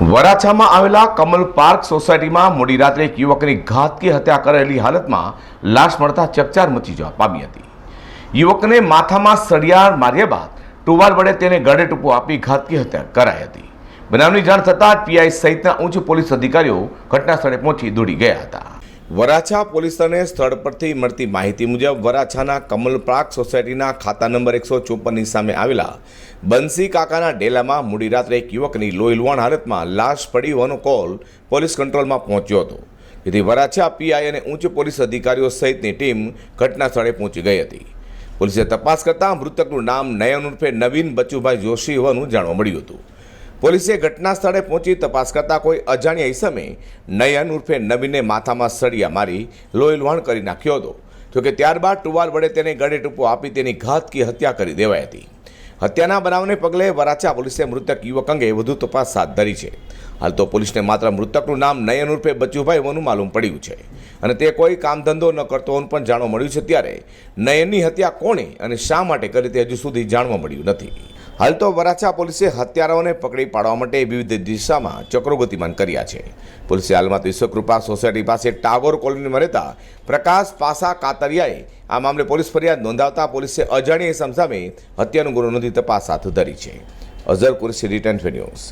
વરાછામાં આવેલા કમલ પાર્ક સોસાયટીમાં મોડી રાત્રે એક યુવકની ઘાતકી હત્યા કરેલી હાલતમાં લાશ મળતા ચકચાર મચી જવા પામી હતી. યુવકને માથામાં સળિયાળ માર્યા બાદ ટુવાલ વડે તેને ગળે ટૂંપો આપી ઘાતકી હત્યા કરાઈ હતી. બનાવની જાણ થતાં પીઆઈ સહિતના ઉચ્ચ પોલીસ અધિકારીઓ ઘટના સ્થળે પહોંચી દોડી ગયા હતા. વરાછા પોલીસને સ્થળ પરથી મળતી માહિતી મુજબ વરાછાના કમલ પાર્ક સોસાયટીના ખાતા નંબર એકસો ચોપનની સામે આવેલા બંસી કાકાના ડેલામાં મોડી રાત્રે એક યુવકની લોહીલુહાણ હાલતમાં લાશ પડી હોવાનો કોલ પોલીસ કંટ્રોલમાં પહોંચ્યો હતો. જેથી વરાછા પીઆઈ અને ઉચ્ચ પોલીસ અધિકારીઓ સહિતની ટીમ ઘટના સ્થળે પહોંચી ગઈ હતી. પોલીસે તપાસ કરતાં મૃતકનું નામ નયન ઉર્ફે નવીન બચુભાઈ જોશી હોવાનું જાણવા મળ્યું હતું. પોલીસે ઘટના સ્થળે પહોંચી તપાસ કરતા કોઈ અજાણ્યા ઈસમે નયન ઉર્ફે નવીને માથામાં સળિયા મારી લોહીલવાણ કરી નાખ્યો હતો. જોકે ત્યારબાદ ટુવાલ વડે તેને ગળે ટૂંપો આપી તેની ઘાતકી હત્યા કરી દેવાઈ હતી. હત્યાના બનાવને પગલે વરાછા પોલીસે મૃતક યુવક અંગે વધુ તપાસ હાથ ધરી છે. હાલ તો પોલીસને માત્ર મૃતકનું નામ નયન ઉર્ફે બચુભાઈ હોવાનું માલુમ પડ્યું છે. અને તે કોઈ કામ ધંધો ન કરતો હોવાનું પણ જાણવા મળ્યું છે. ત્યારે નયનની હત્યા કોણે અને શા માટે કરી તે હજુ સુધી જાણવા મળ્યું નથી. હાલ તો વરાછા પોલીસે હત્યારાઓને પકડી પાડવા માટે વિવિધ દિશામાં ચક્રો ગતિમાન કર્યા છે. પોલીસે હાલમાં તો વિશ્વકૃપા સોસાયટી પાસે ટાગોર કોલોનીમાં રહેતા પ્રકાશ પાસા કાતરિયાએ આ મામલે પોલીસ ફરિયાદ નોંધાવતા પોલીસે ઇસમ સામે હત્યાનો ગુનો નોંધી તપાસ હાથ ધરી છે. Azhar Kursi return news.